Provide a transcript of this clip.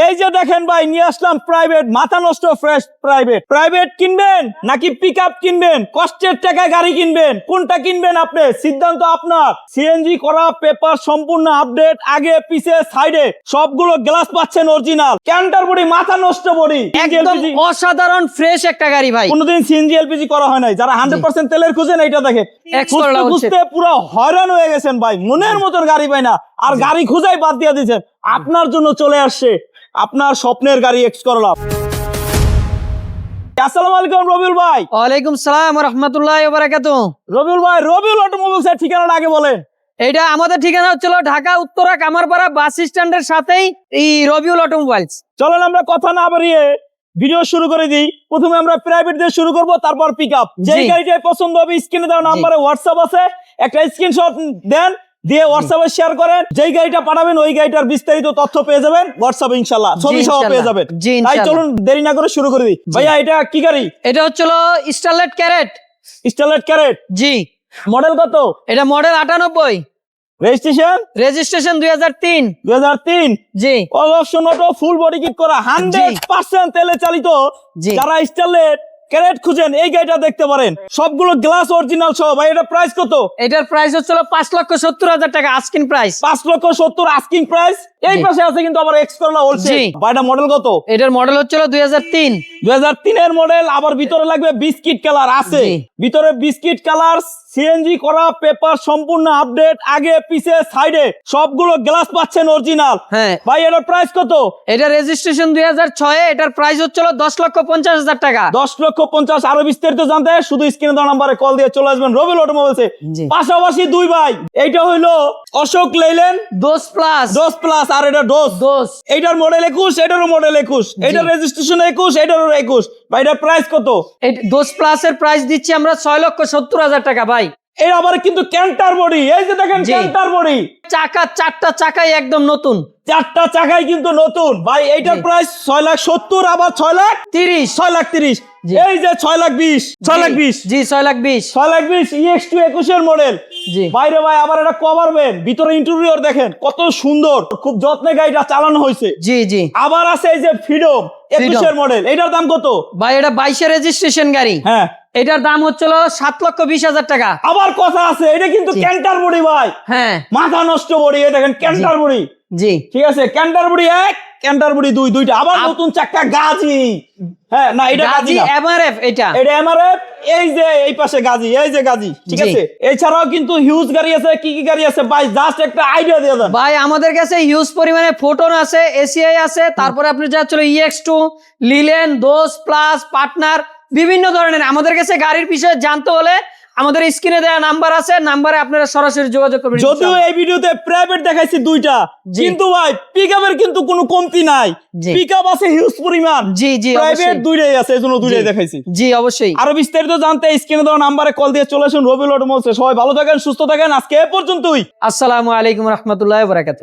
এই যে দেখেন ভাই নিয়ে আসলাম প্রাইভেট মাথা নষ্ট ফ্রেশ প্রাইভেট প্রাইভেট কিনবেন নাকি পিক কিনবেন? কষ্টের টাকায় গাড়ি কিনবেন। কোনটা কিনবেন আপনি? সিদ্ধান্ত আপনার। সিএনজি করা পেপার সম্পূর্ণ আপডেট আগে পিছে সাইডে সবগুলো গ্লাস পাচ্ছেন অরিজিনাল ক্যান্টার বডি মাথা নষ্ট বডি একদম অসাধারণ ফ্রেশ একটা গাড়ি ভাই। কোনোদিন সিএনজি এলপিজি করা হয় নাই। যারা হান্ড্রেড পার্সেন্ট তেলের খুঁজেন Ex খুঁজতে Corolla পুরো হয়রান হয়ে গেছেন ভাই। মনের মতন গাড়ি পাই না। আর গাড়ি খুঁজাই বাদ দিয়ে দিচ্ছেন আপনার জন্য চলে আসছে। আপনার স্বপ্নের গাড়ি এক্স করলাম। আসসালামু আলাইকুম রবিউল ভাই। ওয়ালাইকুম সালাম রহমতুল্লাহ বারাকাত রবিউল ভাই রবিউল অটোমোবাইলস এর ঠিকানাটা আগে বলেন। এটা আমাদের ঠিকানা হচ্ছিল ঢাকা উত্তরা কামারপাড়া বাস স্ট্যান্ডের সাথেই এই রবিউল অটোমোবাইলস। চলেন আমরা কথা না বাড়িয়ে ভিডিও শুরু করে দিই। প্রথমে আমরা প্রাইভেট দিয়ে শুরু করব তারপর পিক আপ যেই। গাড়িটাই পছন্দ হবে স্ক্রিনে দেওয়া নাম্বারে হোয়াটসঅ্যাপ আছে। একটা স্ক্রিনশট দেন দিয়ে হোয়াটসঅ্যাপে শেয়ার করেন যেই গাড়িটা পাঠাবেন ওই গাড়িটার বিস্তারিত তথ্য পেয়ে যাবেন হোয়াটসঅ্যাপে ইনশাল্লাহ ছবি সহ পেয়ে যাবেন। তাই চলুন দেরি না করে শুরু করে দিই। ভাইয়া এটা কি গাড়ি? এটা হচ্ছিল starlet carat starlight carat ji. Model কত? এটা মডেল আটানব্বই। রেজিস্ট্রেশন রেজিস্ট্রেশন দুই হাজার তিন। দুই হাজার তিন? জি। All option auto full body kit করা হান্ড্রেড পার্সেন্ট তেলে চালিত। যারা স্টারলেট ক্যারেট খুঁজেন এই গাড়িটা দেখতে পারেন। সবগুলো গ্লাস অরিজিনাল সহ। ভাই এটা প্রাইস কত? এটার প্রাইস হচ্ছিল পাঁচ লক্ষ সত্তর হাজার টাকা আস্কিং প্রাইস পাঁচ লক্ষ সত্তর আস্কিং প্রাইস এই পাশে আছে কিন্তু আবার এক্স করলা হোলসেল জি। ভাই এটা মডেল কত? এটার মডেল হচ্ছিল দুই হাজার তিন। দুই হাজার তিনের মডেল আবার ভিতরে লাগবে বিস্কিট কালার আছে। ভিতরে বিস্কিট কালার সিএনজি করা পেপার সম্পূর্ণ আপডেট আগে পিছে সাইডে সবগুলো গ্লাস পাচ্ছেন অরিজিনাল হ্যাঁ। ভাই এটার প্রাইস কত? এটা রেজিস্ট্রেশন দুই হাজার ছয়ে এটার প্রাইস হচ্ছিল দশ লক্ষ পঞ্চাশ হাজার টাকা। দশ লক্ষ পঞ্চাশ আরও বিস্তারিত জানতে শুধু স্ক্রিনে দেওয়া নাম্বারে কল দিয়ে চলে আসবেন রবিল অটোমোবাইলসে পাশাপাশি দুই ভাই এইটা হইল অশোক লেলেন দোষ প্লাস দোস প্লাস আর এটা দোষ। এইটার মডেল একুশ এটারও মডেল একুশ। এইটার রেজিস্ট্রেশন একুশ এটারও একুশ। ভাই এটার প্রাইস কত? দোষ প্লাস এর প্রাইস দিচ্ছি আমরা ছয় লক্ষ সত্তর হাজার টাকা ভাই। এই আবার কিন্তু ক্যান্টার বডি এই যে দেখেন। ক্যান্টার বডি চাকা চারটা চাকাই একদম নতুন। চারটা চাকাই কিন্তু নতুন। ভাই এইটার। প্রাইস ছয় লাখ সত্তর আবার ছয় লাখ তিরিশ। ছয় লাখ তিরিশ। এই যে ছয় লাখ বিশ ছয় লাখ বিশ। জি ছয় লাখ বিশ। ছয় লাখ বিশ ইএক্স টু একুশের মডেল জি। বাইরে ভাই আবার এটা কভার ভ্যান ভিতরে ইন্টেরিয়র দেখেন কত সুন্দর। খুব যত্নে গাড়িটা চালানো হয়েছে। জি জি। আবার আছে এই যে ফ্রিডম একুশের মডেল এটার দাম কত? ভাই এটা বাইশে রেজিস্ট্রেশন গাড়ি। হ্যাঁ। এটার দাম হচ্ছিল সাত লক্ষ বিশ হাজার টাকা। আবার কথা আছে এটা কিন্তু। ক্যান্টার বডি ভাই। হ্যাঁ। মাথা নষ্ট বডি দেখেন ক্যান্টার বডি জি। ঠিক আছে ক্যান্টার বডি এক ক্যান্টার বডি দুই দুইটা। আবার নতুন চাক্কা গাজি। হ্যাঁ না এটা গাজি এমআরএফ এটা। এটা এমআরএফ এই যে এই পাশে গাজি এই যে গাজি ঠিক আছে? এছাড়াও কিন্তু হিউজ গাড়ি আছে কি কি গাড়ি আছে? ভাই জাস্ট একটা আইডিয়া দিয়ে দেন। ভাই আমাদের কাছে হিউজ পরিমাণে ফোটন আছে এসিআই আছে তারপরে আপনি যা চলো ইএক্স টু লিলেন দোস প্লাস পার্টনার বিভিন্ন ধরনের। আমাদের কাছে গাড়ির বিষয়ে জানতে হলে আমাদের স্ক্রিনে দেওয়া নাম্বার আছে নাম্বারে আপনারা সরাসরি যোগাযোগ করবেন যদিও এই ভিডিওতে প্রাইভেট দেখাইছি দুইটা কিন্তু ভাই পিকআপের কিন্তু কোনো কমতি নাই। পিকআপ আছে হিউজ পরিমাণ। জি জি প্রাইভেট দুইটাই আছে এজন্য দুইটাই। দেখাইছি। জি অবশ্যই। আরও বিস্তারিত জানতে স্ক্রিনে দেওয়া নাম্বারে কল দিয়ে চলে আসুন রবিল অটোমোবাইলসে সবাই ভালো থাকেন সুস্থ থাকেন আজকে এ পর্যন্তই। আসসালামু আলাইকুম রহমতুল্লাহ বরাকাত